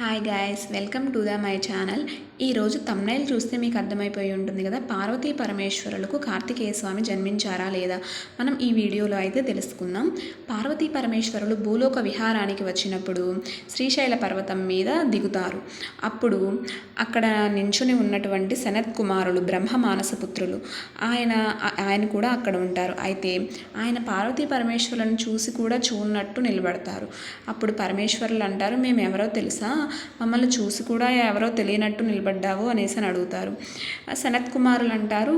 Hi guys welcome to the my channel ఈరోజు thumbnail చూస్తే మీకు అర్థమైపోయి ఉంటుంది కదా పార్వతీ పరమేశ్వరులకు కార్తికేయ స్వామి జన్మించారా లేదా? మనం ఈ వీడియోలో అయితే తెలుసుకుందాం. పార్వతీ పరమేశ్వరులు భూలోక విహారానికి వచ్చినప్పుడు శ్రీశైల పర్వతం మీద దిగుతారు. అప్పుడు అక్కడ నించుని ఉన్నటువంటి సనత్ కుమారులు బ్రహ్మ మానసపుత్రులు ఆయన ఆయన కూడా అక్కడ ఉంటారు. అయితే ఆయన పార్వతీ పరమేశ్వరులను చూసి కూడా చూడనట్టు నిలబడతారు. అప్పుడు పరమేశ్వరులు అంటారు మేము ఎవరో తెలుసా? మమ్మల్ని చూసి కూడా ఎవరో తెలియనట్టు నిలబడ్డావు అనేసి అని అడుగుతారు. సనత్ కుమారులు అంటారు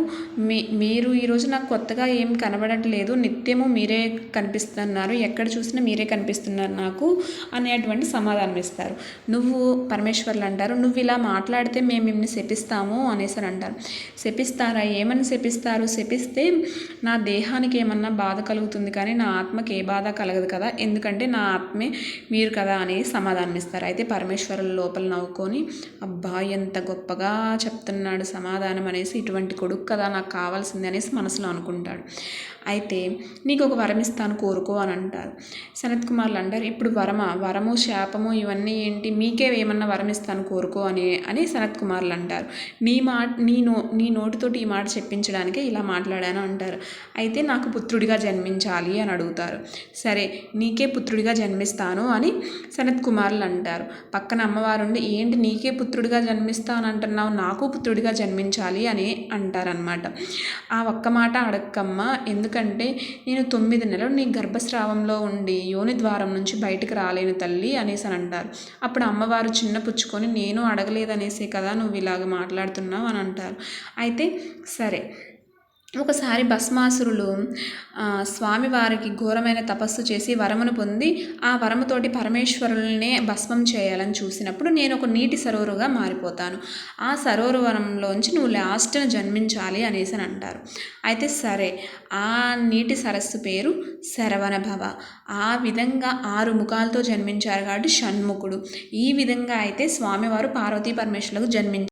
మీ మీరు ఈరోజు నాకు కొత్తగా ఏం కనబడట్లేదు నిత్యము మీరే కనిపిస్తున్నారు ఎక్కడ చూసినా మీరే కనిపిస్తున్నారు నాకు అనేటువంటి సమాధానం ఇస్తారు. నువ్వు పరమేశ్వర్లు అంటారు నువ్వు ఇలా మాట్లాడితే మేము మిమ్మల్ని శపిస్తాము అనేసి అని అంటారు. శపిస్తారా? ఏమని శపిస్తారు? శపిస్తే నా దేహానికి ఏమన్నా బాధ కలుగుతుంది కానీ నా ఆత్మకి ఏ బాధ కలగదు కదా ఎందుకంటే నా ఆత్మే మీరు కదా అని సమాధానం ఇస్తారు. అయితే పరమేశ్వరుల లోపల నవ్వుకొని అబ్బా ఎంత గొప్పగా చెప్తున్నాడు సమాధానం అనేసి ఇటువంటి కొడుకు కదా నాకు కావాల్సింది అనేసి మనసులో అనుకుంటాడు. అయితే నీకు ఒక వరం ఇస్తాను కోరుకో అని అంటారు. సనత్ కుమార్లు అంటారు ఇప్పుడు వరమ? వరము శాపము ఇవన్నీ ఏంటి? మీకే ఏమన్నా వరం ఇస్తాను కోరుకో అని అని సనత్ కుమార్లు అంటారు. నీ మాట నీ నో నీ నోటితోటి ఈ మాట చెప్పించడానికే ఇలా మాట్లాడాను అంటారు. అయితే నాకు పుత్రుడిగా జన్మించాలి అని అడుగుతారు. సరే నీకే పుత్రుడిగా జన్మిస్తాను అని సనత్ కుమార్లు అంటారు. పక్కన అమ్మవారు ఉండి ఏంటి నీకే పుత్రుడిగా జన్మిస్తాను అంటున్నావు నాకు పుత్రుడిగా జన్మించాలి అని అంటారనమాట ఆ ఒక్క మాట అడక్కమ్మ ఎందుకంటే నేను తొమ్మిది నెలలు నీ గర్భస్రావంలో ఉండి యోని ద్వారం నుంచి బయటకు రాలేను తల్లి అనేసి అని అంటారు. అప్పుడు అమ్మవారు చిన్న పుచ్చుకొని నేను అడగలేదనేసే కదా నువ్వు ఇలాగ మాట్లాడుతున్నావు అని అంటారు. అయితే సరే ఒకసారి భస్మాసురులు స్వామివారికి ఘోరమైన తపస్సు చేసి వరమును పొంది ఆ వరముతోటి పరమేశ్వరులనే భస్మం చేయాలని చూసినప్పుడు నేను ఒక నీటి సరోవరుగా మారిపోతాను. ఆ సరోవరంలోంచి నువ్వు లాస్ట్ను జన్మించాలి అనేసి అని అంటారు. అయితే సరే ఆ నీటి సరస్సు పేరు శరవణ భవ ఆ విధంగా ఆరు ముఖాలతో జన్మించారు కాబట్టి షణ్ముఖుడు. ఈ విధంగా అయితే స్వామివారు పార్వతీ పరమేశ్వరులకు జన్మించారు